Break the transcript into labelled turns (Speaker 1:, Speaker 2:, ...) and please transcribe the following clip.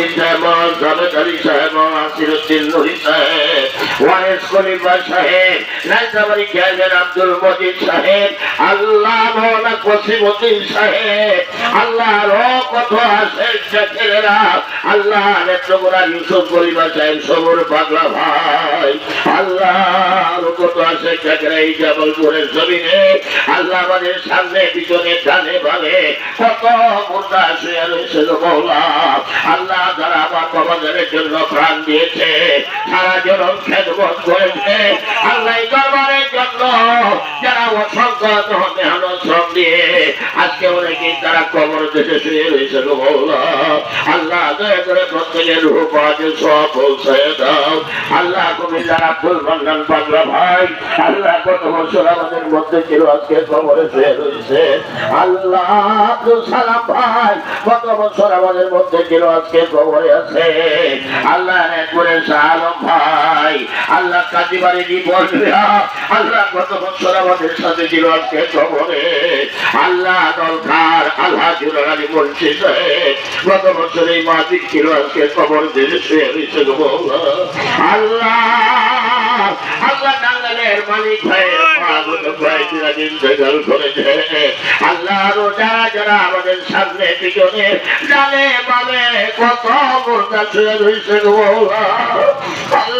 Speaker 1: উদ্দিন সাহেব, জাভেদ আলী সাহেব আসিরুদ্দিন নুরি সাহেব, ওয়ারেস খলিফা সাহেব নাইসাবাড়ি চেয়ারম্যান আব্দুল মজিদ আল্লাহ আল্লাহ নেত্রকোনা ইউসুফ খলিফা সাহেব, সবর পাগলা ভাই আছে ছেলেরা জবল করে জমিনে আল্লাহ আমাদের সামনে পিছনে ডানে ভাবে কত মুর্দা শুয়ে রয়েছে মৌলা আল্লাহ যারা আমার বাবাদের জন্য প্রাণ দিয়েছে সারা জীবন খেদমত করেছে আল্লাহ দরবারের জন্য যারা অসংখ্য মেহনত শ্রম দিয়ে তারা কবর দেশে শুয়ে রয়েছে আল্লাহ দয়া করে প্রত্যেকের রূপ পাওয়াকে সব পৌঁছায় দাও। আল্লাহ কুমিল্লার আব্দুল মান্নান পাগলা ভাই, আল্লাহ, কত বছর আমাদের মধ্যে ছিল, আজকে কবরে শুয়ে রয়েছে আল্লাহ, আব্দুল সালাম ভাই, কত বছর আমাদের মধ্যে ছিল, আজকে কবরে আছে। আল্লাহ একবারে সালাম ভাই আল্লাহ কাজীবাড়ি জীবন আল্লাহ কত বছর আমাদের সাথে ছিল আজকে কবরে আল্লাহ দরকার, আল্লাহ জুলালি বলছে, গত বছর এই মাসিক ছিল আজকে কবর দিয়ে আল্লাহ আল্লাহ আল্লাহ আমাদের সামনে, পিছনে কত আল্লাহ